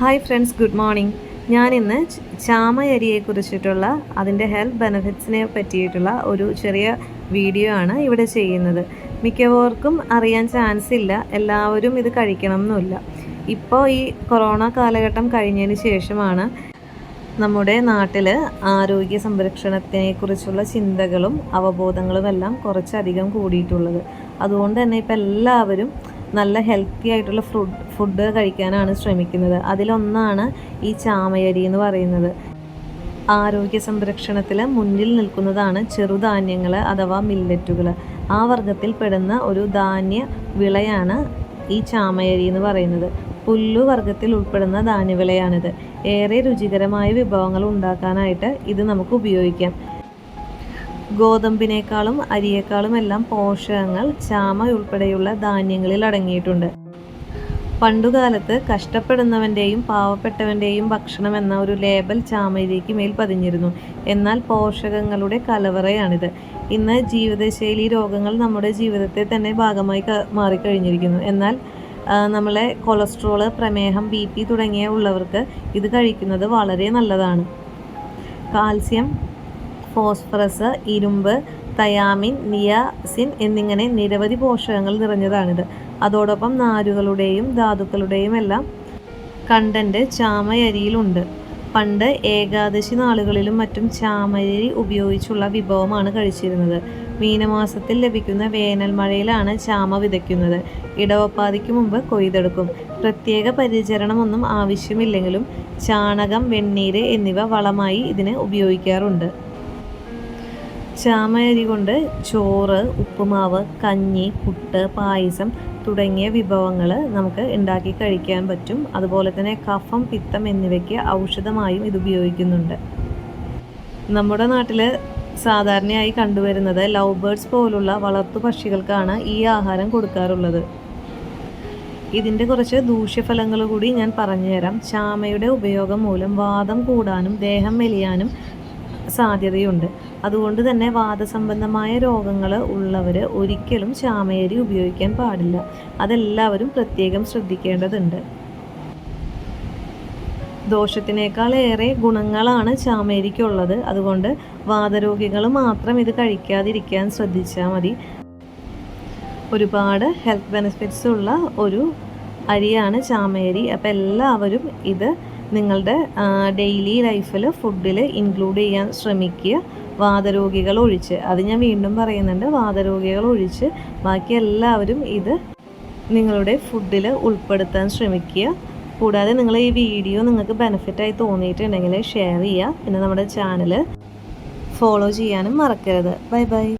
Hi friends good morning ഞാനിന്ന് ചാമയരിയെ കുറിച്ചിട്ടുള്ള അതിന്റെ ഹെൽത്ത് ബെനഫിറ്റ്സിനെ പറ്റിയിട്ടുള്ള ഒരു ചെറിയ വീഡിയോ ആണ് ഇവിടെ ചെയ്യുന്നത്. മിക്കവർക്കും അറിയാൻ ചാൻസ് ഇല്ല എല്ലാവരും ഇത് കഴിക്കണം എന്നില്ല ഇപ്പോൾ ഈ കൊറോണ കാലഘട്ടം കഴിഞ്ഞതിന് ശേഷമാണ് നമ്മുടെ നാട്ടിൽ ആരോഗ്യ സംരക്ഷണത്തിനെ കുറിച്ചുള്ള ചിന്തകളും അവബോധങ്ങളും എല്ലാം കുറച്ചധികം കൂടിയിട്ടുള്ളത്. അതുകൊണ്ട് തന്നെ ഇപ്പം എല്ലാവരും നല്ല ഹെൽത്തി ആയിട്ടുള്ള ഫുഡ് ഫുഡ് കഴിക്കാനാണ് ശ്രമിക്കുന്നത്. അതിലൊന്നാണ് ഈ ചാമയരി എന്ന് പറയുന്നത്. ആരോഗ്യ സംരക്ഷണത്തിൽ മുന്നിൽ നിൽക്കുന്നതാണ് ചെറുധാന്യങ്ങൾ അഥവാ മില്ലറ്റുകൾ ആ വർഗത്തിൽ പെടുന്ന ഒരു ധാന്യ വിളയാണ് ഈ ചാമയരി എന്ന് പറയുന്നത്. പുല്ലു വർഗത്തിൽ ഉൾപ്പെടുന്ന ധാന്യവിളയാണിത്. ഏറെ രുചികരമായ വിഭവങ്ങൾ ഉണ്ടാക്കാനായിട്ട് ഇത് നമുക്ക് ഉപയോഗിക്കാം. ഗോതമ്പിനേക്കാളും അരിയേക്കാളും എല്ലാം പോഷകങ്ങൾ ചാമ ഉൾപ്പെടെയുള്ള ധാന്യങ്ങളിൽ അടങ്ങിയിട്ടുണ്ട്. പണ്ടുകാലത്ത് കഷ്ടപ്പെടുന്നവന്റെയും പാവപ്പെട്ടവന്റെയും ഭക്ഷണം എന്ന ഒരു ലേബൽ ചാമയിലേക്ക് മേൽ പതിഞ്ഞിരുന്നു. എന്നാൽ പോഷകങ്ങളുടെ കലവറയാണിത്. ഇന്ന് ജീവിതശൈലി രോഗങ്ങൾ നമ്മുടെ ജീവിതത്തെ തന്നെ ഭാഗമായി മാറിക്കഴിഞ്ഞിരിക്കുന്നു. എന്നാൽ നമ്മളെ കൊളസ്ട്രോൾ പ്രമേഹം ബി പി തുടങ്ങിയ ഉള്ളവർക്ക് ഇത് കഴിക്കുന്നത് വളരെ നല്ലതാണ്. കാൽസ്യം ഫോസ്ഫറസ് ഇരുമ്പ് തയാമിൻ നിയാസിൻ എന്നിങ്ങനെ നിരവധി പോഷകങ്ങൾ നിറഞ്ഞതാണിത്. അതോടൊപ്പം നാരുകളുടെയും ധാതുക്കളുടെയും എല്ലാം കണ്ടന്റ് ചാമയരിയിലുണ്ട്. പണ്ട് ഏകാദശി നാളുകളിലും മറ്റും ചാമയരി ഉപയോഗിച്ചുള്ള വിഭവമാണ് കഴിച്ചിരുന്നത്. മീനമാസത്തിൽ ലഭിക്കുന്ന വേനൽ മഴയിലാണ് ചാമ വിതയ്ക്കുന്നത്. ഇടവപ്പാതിക്ക് മുമ്പ് കൊയ്തെടുക്കും. പ്രത്യേക പരിചരണമൊന്നും ആവശ്യമില്ലെങ്കിലും ചാണകം വെണ്ണീര് എന്നിവ വളമായി ഇതിന് ഉപയോഗിക്കാറുണ്ട്. ചാമയരി കൊണ്ട് ചോറ് ഉപ്പുമാവ് കഞ്ഞി പുട്ട് പായസം തുടങ്ങിയ വിഭവങ്ങൾ നമുക്ക് ഉണ്ടാക്കി കഴിക്കാൻ പറ്റും. അതുപോലെ തന്നെ കഫം പിത്തം എന്നിവയ്ക്ക് ഔഷധമായും ഇത് ഉപയോഗിക്കുന്നുണ്ട്. നമ്മുടെ നാട്ടിൽ സാധാരണയായി കണ്ടുവരുന്നത് ലവ് ബേർഡ്സ് പോലുള്ള വളർത്തു പക്ഷികൾക്കാണ് ഈ ആഹാരം കൊടുക്കാറുള്ളത്. ഇതിന്റെ കുറച്ച് ദൂഷ്യഫലങ്ങൾ കൂടി ഞാൻ പറഞ്ഞുതരാം ചാമയുടെ ഉപയോഗം മൂലം വാദം കൂടാനും ദേഹം മെലിയാനും സാധ്യതയുണ്ട്. അതുകൊണ്ട് തന്നെ വാദസംബന്ധമായ രോഗങ്ങൾ ഉള്ളവർ ഒരിക്കലും ചാമയരി ഉപയോഗിക്കാൻ പാടില്ല. അതെല്ലാവരും പ്രത്യേകം ശ്രദ്ധിക്കേണ്ടതുണ്ട്. ദോഷത്തിനേക്കാൾ ഏറെ ഗുണങ്ങളാണ് ചാമേരിക്കുള്ളത് അതുകൊണ്ട് വാതരോഗികൾ മാത്രം ഇത് കഴിക്കാതിരിക്കാൻ ശ്രദ്ധിച്ചാൽ മതി. ഒരുപാട് ഹെൽത്ത് ബെനിഫിറ്റ്സ് ഉള്ള ഒരു അരിയാണ് ചാമയരി. അപ്പോൾ എല്ലാവരും ഇത് നിങ്ങളുടെ ഡെയിലി ലൈഫിൽ ഫുഡിൽ ഇൻക്ലൂഡ് ചെയ്യാൻ ശ്രമിക്കുക. വാതരോഗികൾ ഒഴിച്ച്. അത് ഞാൻ വീണ്ടും പറയുന്നുണ്ട്. വാതരോഗികൾ ഒഴിച്ച് ബാക്കി എല്ലാവരും ഇത് നിങ്ങളുടെ ഫുഡിൽ ഉൾപ്പെടുത്താൻ ശ്രമിക്കുക. കൂടാതെ നിങ്ങൾ ഈ വീഡിയോ നിങ്ങൾക്ക് ബെനിഫിറ്റായി തോന്നിയിട്ടുണ്ടെങ്കിൽ ഷെയർ ചെയ്യുക. പിന്നെ നമ്മുടെ ചാനൽ ഫോളോ ചെയ്യാനും മറക്കരുത്. Bye bye